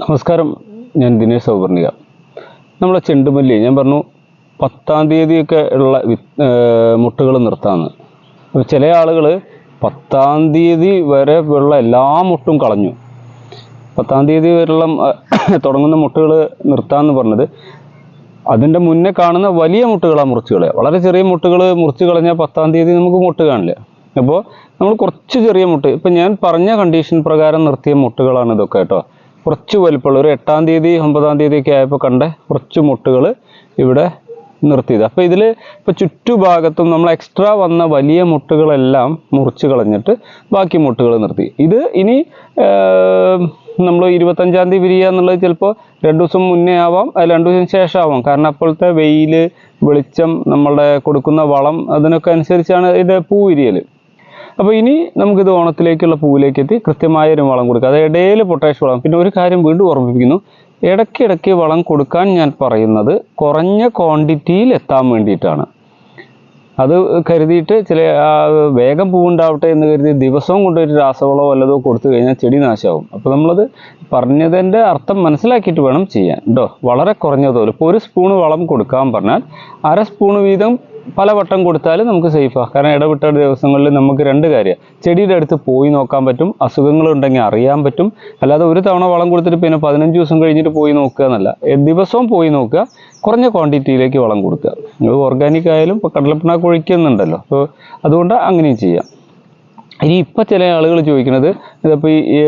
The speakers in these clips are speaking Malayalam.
നമസ്കാരം. ഞാൻ ദിനേശ് സൗവർണിക നമ്മളെ ചെണ്ടുമല്ലി ഞാൻ പറഞ്ഞു പത്താം തീയതിയൊക്കെ ഉള്ള മുട്ടുകൾ നിർത്താമെന്ന് അപ്പോൾ ചില ആളുകൾ പത്താം തീയതി വരെ ഉള്ള എല്ലാ മുട്ടും കളഞ്ഞു. പത്താം തീയതി വരെയുള്ള തുടങ്ങുന്ന മുട്ടുകൾ നിർത്താമെന്ന് പറഞ്ഞത് അതിന്റെ മുന്നേ കാണുന്ന വലിയ മുട്ടുകളാണ് മുറിച്ച് കളയുക വളരെ ചെറിയ മുട്ടുകൾ മുറിച്ച് കളഞ്ഞാൽ പത്താം തീയതി നമുക്ക് മുട്ട് കാണില്ല. അപ്പോൾ നമ്മൾ കുറച്ച് ചെറിയ മുട്ട് ഇപ്പം ഞാൻ പറഞ്ഞ കണ്ടീഷൻ പ്രകാരം നിർത്തിയ മുട്ടുകളാണ് ഇതൊക്കെ കേട്ടോ. കുറച്ച് വലിപ്പമുള്ള ഒരു എട്ടാം തീയതി ഒമ്പതാം തീയതി ഒക്കെ ആയപ്പോൾ കണ്ട കുറച്ച് മുട്ടുകൾ ഇവിടെ നിർത്തിയത്. അപ്പോൾ ഇതിൽ ഇപ്പോൾ ചുറ്റുഭാഗത്തും നമ്മൾ എക്സ്ട്രാ വന്ന വലിയ മുട്ടുകളെല്ലാം മുറിച്ച് കളഞ്ഞിട്ട് ബാക്കി മുട്ടുകൾ നിർത്തി. ഇത് ഇനി നമ്മൾ ഇരുപത്തഞ്ചാം തീയതി വിരിയുക എന്നുള്ളത് ചിലപ്പോൾ രണ്ട് ദിവസം മുന്നേ ആവാം രണ്ട് ദിവസം ശേഷം ആവാം. കാരണം അപ്പോഴത്തെ വെയിൽ വെളിച്ചം നമ്മളുടെ കൊടുക്കുന്ന വളം അതിനൊക്കെ അനുസരിച്ചാണ് ഇത് പൂ വിരിയൽ അപ്പോൾ ഇനി നമുക്കിത് ഓണത്തിലേക്കുള്ള പൂവിലേക്ക് എത്തി കൃത്യമായ ഒരു വളം കൊടുക്കുക അത് ഇടയിൽ പൊട്ടാഷ് വളം. പിന്നെ ഒരു കാര്യം വീണ്ടും ഓർമ്മിപ്പിക്കുന്നു. ഇടയ്ക്കിടയ്ക്ക് വളം കൊടുക്കാൻ ഞാൻ പറയുന്നത് കുറഞ്ഞ ക്വാണ്ടിറ്റിയിൽ എത്താൻ വേണ്ടിയിട്ടാണ്. അത് കരുതിയിട്ട് ചില വേഗം പൂവുണ്ടാവട്ടെ എന്ന് കരുതി ദിവസവും കൊണ്ടൊരു രാസവളമോ വല്ലതോ കൊടുത്തു കഴിഞ്ഞാൽ ചെടി നാശമാവും. അപ്പോൾ നമ്മളത് പറഞ്ഞതിന്റെ അർത്ഥം മനസ്സിലാക്കിയിട്ട് വേണം ചെയ്യാൻ. കേട്ടോ വളരെ കുറഞ്ഞ ഇപ്പോൾ ഒരു സ്പൂണ് വളം കൊടുക്കാൻ പറഞ്ഞാൽ അര സ്പൂണ് വീതം പല വട്ടം കൊടുത്താൽ നമുക്ക് സേഫാണ് കാരണം ഇടവിട്ട ദിവസങ്ങളിൽ നമുക്ക് രണ്ട് കാര്യം. ചെടിയുടെ അടുത്ത് പോയി നോക്കാൻ പറ്റും അസുഖങ്ങൾ ഉണ്ടെങ്കിൽ അറിയാൻ പറ്റും. അല്ലാതെ ഒരു തവണ വളം കൊടുത്തിട്ട് പിന്നെ പതിനഞ്ച് ദിവസം കഴിഞ്ഞിട്ട് പോയി നോക്കുക എന്നല്ല. ദിവസവും പോയി നോക്കുക കുറഞ്ഞ ക്വാണ്ടിറ്റിയിലേക്ക് വളം കൊടുക്കുക. നിങ്ങൾ ഓർഗാനിക് ആയാലും ഇപ്പോൾ കടലപ്പിണാക്ക് ഒഴിക്കുന്നുണ്ടല്ലോ അപ്പോൾ അതുകൊണ്ട് അങ്ങനെയും ചെയ്യാം. ഇനി ഇപ്പം ചില ആളുകൾ ചോദിക്കുന്നത് ഇതിപ്പോൾ ഈ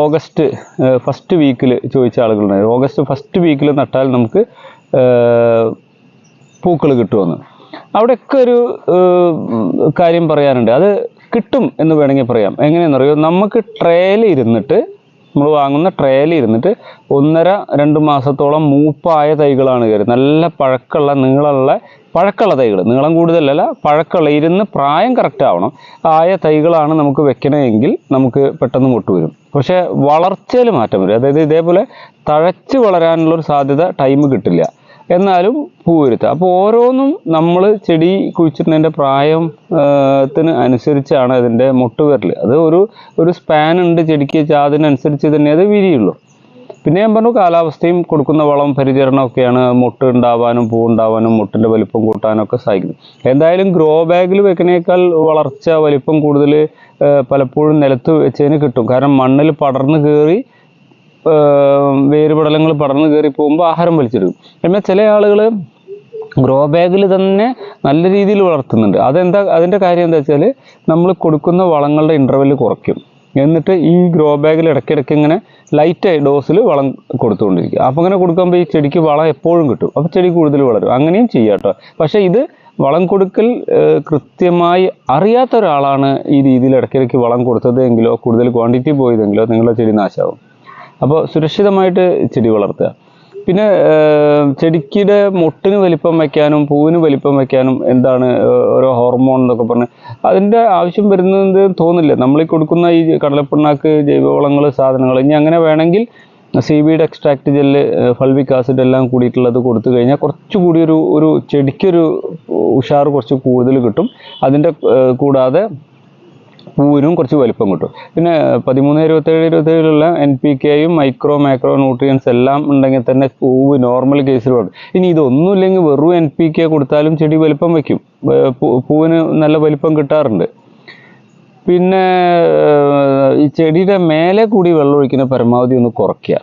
ഓഗസ്റ്റ് ഫസ്റ്റ് വീക്കിൽ ചോദിച്ച ആളുകളുണ്ടായിരുന്നു ഓഗസ്റ്റ് ഫസ്റ്റ് വീക്കിൽ നട്ടാൽ നമുക്ക് പൂക്കൾ കിട്ടുമെന്ന് അവിടെയൊക്കെ ഒരു കാര്യം പറയാനുണ്ട്. അത് കിട്ടും എന്ന് വേണമെങ്കിൽ പറയാം. എങ്ങനെയെന്നറിയോ നമുക്ക് ട്രേയിൽ ഇരുന്നിട്ട് നമ്മൾ വാങ്ങുന്ന ട്രേയിൽ ഇരുന്നിട്ട് ഒന്നര രണ്ട് മാസത്തോളം മൂപ്പായ തൈകളാണ് കയറി. നല്ല പഴക്കമുള്ള നീളമുള്ള പഴക്കമുള്ള തൈകൾ. നീളം കൂടുതലല്ല പഴക്കമുള്ള. ഇരുന്ന് പ്രായം കറക്റ്റ് ആവണം. ആയ തൈകളാണ് നമുക്ക് വെക്കണമെങ്കിൽ നമുക്ക് പെട്ടെന്ന് മുട്ട് വരും. പക്ഷേ വളർച്ചയിൽ മാറ്റം വരും. അതായത് ഇതേപോലെ തഴച്ച് വളരാനുള്ളൊരു സാധ്യത ടൈം കിട്ടില്ല. എന്നാലും പൂ വരുത്തുക അപ്പോൾ ഓരോന്നും നമ്മൾ ചെടി കുഴിച്ചിടുന്നതിന്റെ പ്രായം ആ, ത്തിന് അനുസരിച്ചാണ് അതിന്റെ മുട്ട് വരൽ അത് ഒരു ഒരു സ്പാൻ ഉണ്ട് ചെടിക്ക് അതിനനുസരിച്ച് തന്നെ അത് വിരിയുള്ളൂ. പിന്നെ ഞാൻ പറഞ്ഞു കാലാവസ്ഥയും കൊടുക്കുന്ന വളം പരിചരണമൊക്കെയാണ് മുട്ട് ഉണ്ടാവാനും പൂ ഉണ്ടാവാനും മുട്ടിന്റെ വലിപ്പം കൂട്ടാനൊക്കെ സഹായിക്കുന്നത്. എന്തായാലും ഗ്രോ ബാഗിൽ വെക്കുന്നേക്കാൾ വളർച്ച വലിപ്പം കൂടുതൽ പലപ്പോഴും നിലത്ത് വെച്ചതിന് കിട്ടും. കാരണം മണ്ണിൽ പടർന്നു കയറി വേരുപടലങ്ങൾ പടർന്നു കയറി പോകുമ്പോൾ ആഹാരം വലിച്ചെടുക്കും. എന്നാൽ ചില ആളുകൾ ഗ്രോ ബാഗിൽ തന്നെ നല്ല രീതിയിൽ വളർത്തുന്നുണ്ട്. അതെന്താ അതിന്റെ കാര്യം എന്താ വെച്ചാൽ നമ്മൾ കൊടുക്കുന്ന വളങ്ങളുടെ ഇന്റർവെൽ കുറയ്ക്കും. എന്നിട്ട് ഈ ഗ്രോ ബാഗിൽ ഇടയ്ക്കിടയ്ക്ക് ഇങ്ങനെ ലൈറ്റായി ഡോസിൽ വളം കൊടുത്തുകൊണ്ടിരിക്കുക അപ്പോൾ അങ്ങനെ കൊടുക്കുമ്പോൾ ഈ ചെടിക്ക് വളം എപ്പോഴും കിട്ടും. അപ്പോൾ ചെടി കൂടുതൽ വളരും. അങ്ങനെയും ചെയ്യാം കേട്ടോ. പക്ഷേ ഇത് വളം കൊടുക്കൽ കൃത്യമായി അറിയാത്ത ഒരാളാണ് ഈ രീതിയിൽ ഇടയ്ക്കിടയ്ക്ക് വളം കൊടുത്തതെങ്കിലോ കൂടുതൽ ക്വാണ്ടിറ്റി പോയതെങ്കിലോ നിങ്ങളുടെ ചെടി നാശമാവും. അപ്പോൾ സുരക്ഷിതമായിട്ട് ചെടി വളർത്തുക. പിന്നെ ചെടിക്കിടെ മുട്ടിന് വലിപ്പം വയ്ക്കാനും പൂവിന് വലിപ്പം വയ്ക്കാനും എന്താണ് ഓരോ ഹോർമോൺ എന്നൊക്കെ പറഞ്ഞ് അതിന്റെ ആവശ്യം വരുന്നത് തോന്നില്ല. നമ്മൾ ഈ കൊടുക്കുന്ന ഈ കടലപ്പിണ്ണാക്ക് ജൈവവളങ്ങൾ സാധനങ്ങൾ ഇനി അങ്ങനെ വേണമെങ്കിൽ സി ബിയുടെ എക്സ്ട്രാക്ട് ജെല്ല് ഫൾവിക് ആസിഡ് എല്ലാം കൂടിയിട്ടുള്ളത് കൊടുത്തു കഴിഞ്ഞാൽ കുറച്ചുകൂടി ഒരു ഒരു ചെടിക്കൊരു ഉഷാറ് കുറച്ച് കൂടുതൽ കിട്ടും. അതിന്റെ കൂടാതെ പൂവിനും കുറച്ച് വലിപ്പം കിട്ടും. പിന്നെ പതിമൂന്ന് ഇരുപത്തേഴ് ഇരുപത്തേഴിലുള്ള എൻ പി കെയും മൈക്രോ മൈക്രോ ന്യൂട്രിയൻസ് എല്ലാം ഉണ്ടെങ്കിൽ തന്നെ പൂവ് നോർമൽ കേസിൽ വേണം. ഇനി ഇതൊന്നുമില്ലെങ്കിൽ വെറും എൻ പി കെ കൊടുത്താലും ചെടി വലിപ്പം വയ്ക്കും പൂവിന് നല്ല വലിപ്പം കിട്ടാറുണ്ട്. പിന്നെ ഈ ചെടിയുടെ മേലെ കൂടി വെള്ളം ഒഴിക്കുന്ന പരമാവധി ഒന്ന് കുറയ്ക്കുക.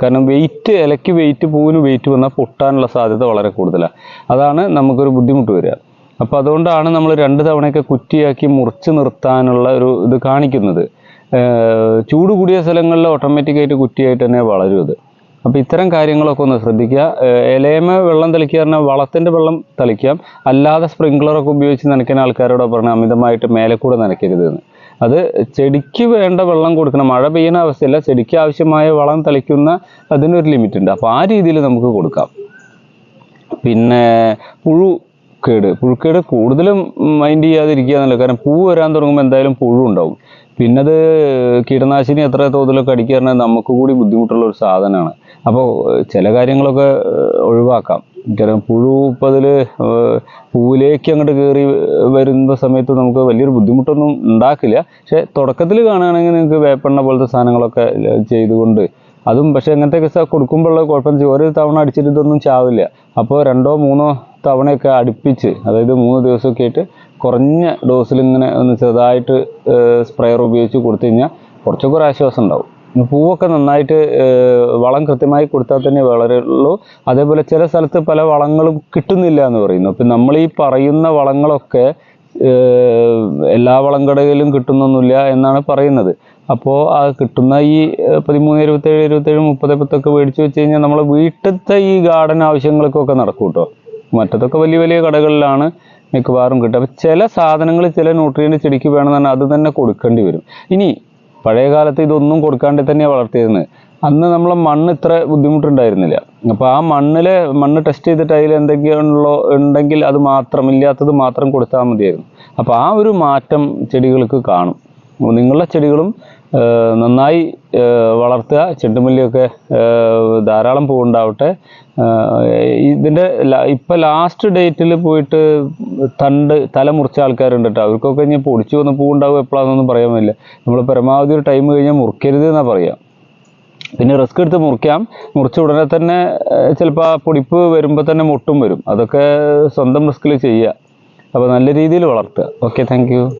കാരണം വെയിറ്റ് ഇലയ്ക്ക് വെയിറ്റ് പൂവിന് വെയിറ്റ് വന്നാൽ പൊട്ടാനുള്ള സാധ്യത വളരെ കൂടുതലാണ്. അതാണ് നമുക്കൊരു ബുദ്ധിമുട്ട് വരിക. അപ്പോൾ അതുകൊണ്ടാണ് നമ്മൾ രണ്ട് തവണയൊക്കെ കുറ്റിയാക്കി മുറിച്ച് നിർത്താനുള്ള ഒരു ഇത് കാണിക്കുന്നത്. ചൂട് കൂടിയ സ്ഥലങ്ങളിൽ ഓട്ടോമാറ്റിക്കായിട്ട് കുറ്റിയായിട്ട് തന്നെ വളരും അത്. അപ്പോൾ ഇത്തരം കാര്യങ്ങളൊക്കെ ഒന്ന് ശ്രദ്ധിക്കുക. ഇലയമ വെള്ളം തളിക്കുക പറഞ്ഞാൽ വളത്തിന്റെ വെള്ളം തളിക്കാം. അല്ലാതെ സ്പ്രിങ്ക്ലറൊക്കെ ഉപയോഗിച്ച് നനയ്ക്കുന്ന ആൾക്കാരോട് പറഞ്ഞാൽ അമിതമായിട്ട് മേലെ കൂടെ നനയ്ക്കരുത് എന്ന്. അത് ചെടിക്ക് വേണ്ട വെള്ളം കൊടുക്കണം. മഴ പെയ്യുന്ന അവസ്ഥയല്ല. ചെടിക്ക് ആവശ്യമായ വളം തളിക്കുന്ന അതിനൊരു ലിമിറ്റ് ഉണ്ട്. അപ്പോൾ ആ രീതിയിൽ നമുക്ക് കൊടുക്കാം. പിന്നെ പുഴു കേട്. പുഴുക്കേട് കൂടുതലും മൈൻഡ് ചെയ്യാതിരിക്കുക എന്നല്ല. കാരണം പൂ വരാൻ തുടങ്ങുമ്പോൾ എന്തായാലും പുഴു ഉണ്ടാവും. പിന്നെ അത് കീടനാശിനി എത്ര തോതിലൊക്കെ അടിക്കാറുണ്ട് നമുക്ക് കൂടി ബുദ്ധിമുട്ടുള്ള ഒരു സാധനമാണ്. അപ്പോൾ ചില കാര്യങ്ങളൊക്കെ ഒഴിവാക്കാം. കാരണം പുഴു ഇപ്പോൾ അതിൽ പൂവിലേക്ക് അങ്ങോട്ട് കയറി വരുന്ന സമയത്ത് നമുക്ക് വലിയൊരു ബുദ്ധിമുട്ടൊന്നും ഉണ്ടാക്കില്ല. പക്ഷേ തുടക്കത്തിൽ കാണുകയാണെങ്കിൽ നിങ്ങൾക്ക് വേപ്പെണ്ണ പോലത്തെ സാധനങ്ങളൊക്കെ ചെയ്തുകൊണ്ട് അതും പക്ഷേ അങ്ങനത്തെ കൊടുക്കുമ്പോഴുള്ള കുഴപ്പം ഒരു തവണ അടിച്ചിട്ട് ഇതൊന്നും ചാവില്ല. അപ്പോൾ രണ്ടോ മൂന്നോ തവണയൊക്കെ അടുപ്പിച്ച് അതായത് മൂന്ന് ദിവസമൊക്കെ ആയിട്ട് കുറഞ്ഞ ഡോസിൽ ഇങ്ങനെ ഒന്ന് ചെറുതായിട്ട് സ്പ്രെയർ ഉപയോഗിച്ച് കൊടുത്തു കഴിഞ്ഞാൽ കുറച്ചൊക്കെ ഒരു ആശ്വാസം ഉണ്ടാവും. പൂവൊക്കെ നന്നായിട്ട് വളം കൃത്യമായി കൊടുത്താൽ തന്നെ വളരുള്ളൂ. അതേപോലെ ചില സ്ഥലത്ത് പല വളങ്ങളും കിട്ടുന്നില്ല എന്ന് പറയുന്നു. അപ്പം നമ്മൾ ഈ പറയുന്ന വളങ്ങളൊക്കെ എല്ലാ വളം കടയിലും കിട്ടുന്നൊന്നുമില്ല എന്നാണ് പറയുന്നത്. അപ്പോൾ ആ കിട്ടുന്ന ഈ പതിമൂന്ന് ഇരുപത്തേഴ് ഇരുപത്തേഴ് മുപ്പത് പത്തൊക്കെ മേടിച്ച് വെച്ച് കഴിഞ്ഞാൽ നമ്മളെ വീട്ടിലത്തെ ഈ ഗാർഡൻ ആവശ്യങ്ങൾക്കൊക്കെ നടക്കും കേട്ടോ. മറ്റതൊക്കെ വലിയ വലിയ കടകളിലാണ് മിക്കവാറും കിട്ടുക. അപ്പം ചില സാധനങ്ങൾ ചില ന്യൂട്രിയന്റ് ചെടിക്ക് വേണമെന്ന് അത് തന്നെ കൊടുക്കേണ്ടി വരും. ഇനി പഴയ കാലത്ത് ഇതൊന്നും കൊടുക്കാണ്ട് തന്നെയാണ് വളർത്തിയിരുന്നത്. അന്ന് നമ്മളെ മണ്ണ് ഇത്ര ബുദ്ധിമുട്ടുണ്ടായിരുന്നില്ല. അപ്പോൾ ആ മണ്ണിൽ മണ്ണ് ടെസ്റ്റ് ചെയ്തിട്ട് അതിൽ എന്തൊക്കെയാണല്ലോ ഉണ്ടെങ്കിൽ അത് മാത്രം ഇല്ലാത്തത് മാത്രം കൊടുത്താൽ മതിയായിരുന്നു. അപ്പോൾ ആ ഒരു മാറ്റം ചെടികൾക്ക് കാണും. നിങ്ങളുടെ ചെടികളും നന്നായി വളർത്തുക. ചെണ്ടുമല്ലിയൊക്കെ ധാരാളം പൂവുണ്ടാവട്ടെ. ഇതിന്റെ ഇപ്പം ലാസ്റ്റ് ഡേറ്റിൽ പോയിട്ട് തണ്ട് തല മുറിച്ച ആൾക്കാരുണ്ട് കേട്ടോ അവർക്കൊക്കെ ഇനി പൊടിച്ചു വന്ന് പൂവുണ്ടാവും എപ്പോഴാണെന്നൊന്നും പറയാൻ പറ്റില്ല. നമ്മൾ പരമാവധി ഒരു ടൈം കഴിഞ്ഞാൽ മുറിക്കരുത് എന്നാണ് പറയുക പിന്നെ റിസ്ക് എടുത്ത് മുറിക്കാം. മുറിച്ച ഉടനെ തന്നെ ചിലപ്പോൾ ആ പൊടിപ്പ് വരുമ്പോൾ തന്നെ മുട്ടും വരും. അതൊക്കെ സ്വന്തം റിസ്കിൽ ചെയ്യുക അപ്പോൾ നല്ല രീതിയിൽ വളർത്തുക. Okay thank